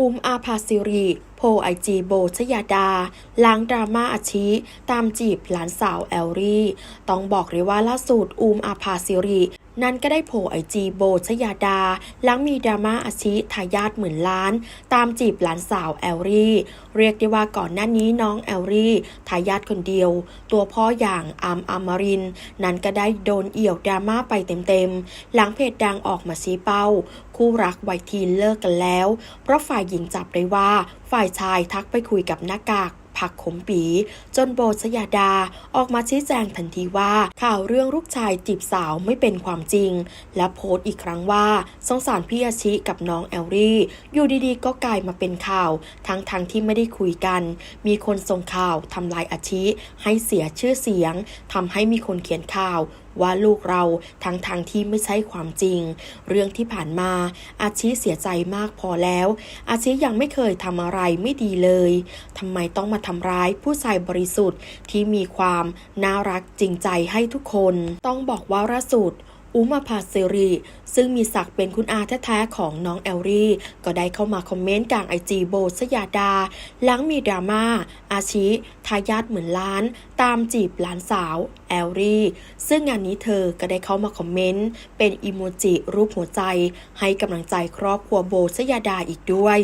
อุ้มอาภาสิริโพไอจีโบชยาดา ล้างดราม่าอาชีตามจีบหลานสาวแอลรี่ ต้องบอกเลยว่าล่าสุดอุ้มอาภาสิริ นั่นก็ได้โผล่ไอจีโบชยาดา หลังมีดราม่าอาชิทายาทหมื่นล้าน ตามจีบหลานสาวแอลรี่ เรียกได้ว่าก่อนหน้านี้น้องแอลรี่ทายาทคนเดียว ตัวพ่ออย่างอามอมริน นั้นก็ได้โดนเอี่ยวดราม่าไปเต็มๆ หลังเพจดังออกมาชี้เป้า คู่รักวัยทีนเลิกกันแล้ว เพราะฝ่ายหญิงจับได้ว่าฝ่ายชายทักไปคุยกับหน้ากาก ผักขมปี จนโบชยาดาออกมาชี้แจงทันทีว่า ข่าวเรื่องลูกชายจีบสาวไม่เป็นความจริง และโพสต์อีกครั้งว่า สงสารพี่อาชิกับน้องแอลลี่ อยู่ดีๆ ก็กลายมาเป็นข่าว ทั้งๆทที่ไม่ได้คุยกัน มีคนส่งข่าวทำลายอาชิ ให้เสียชื่อเสียงทำให้มีคนเขียนข่าว ว่าลูกเราทั้งทางๆที่ไม่ใช่ความจริง เรื่องที่ผ่านมา อาชีเสียใจมากพอแล้ว อาชียังไม่เคยทำอะไรไม่ดีเลยทำไมต้องมาทำร้ายผู้ชายบริสุทธิ์ที่มีความน่ารักจริงใจให้ทุกคน ต้องบอกว่าล่าสุด อุมาภาสิริซึ่งมีศักดิ์เป็นคุณอาแท้ๆของน้องแอลลี่ ก็ได้เข้ามาคอมเมนต์กลางไอจีโบสยาดา หลังมีดราม่าอาชิทายาทเหมือนล้าน ตามจีบหลานสาวแอลลี่ ซึ่งงานนี้เธอก็ได้เข้ามาคอมเมนต์ เป็นอีโมจิรูปหัวใจ ให้กำลังใจครอบครัวโบสยาดาอีกด้วย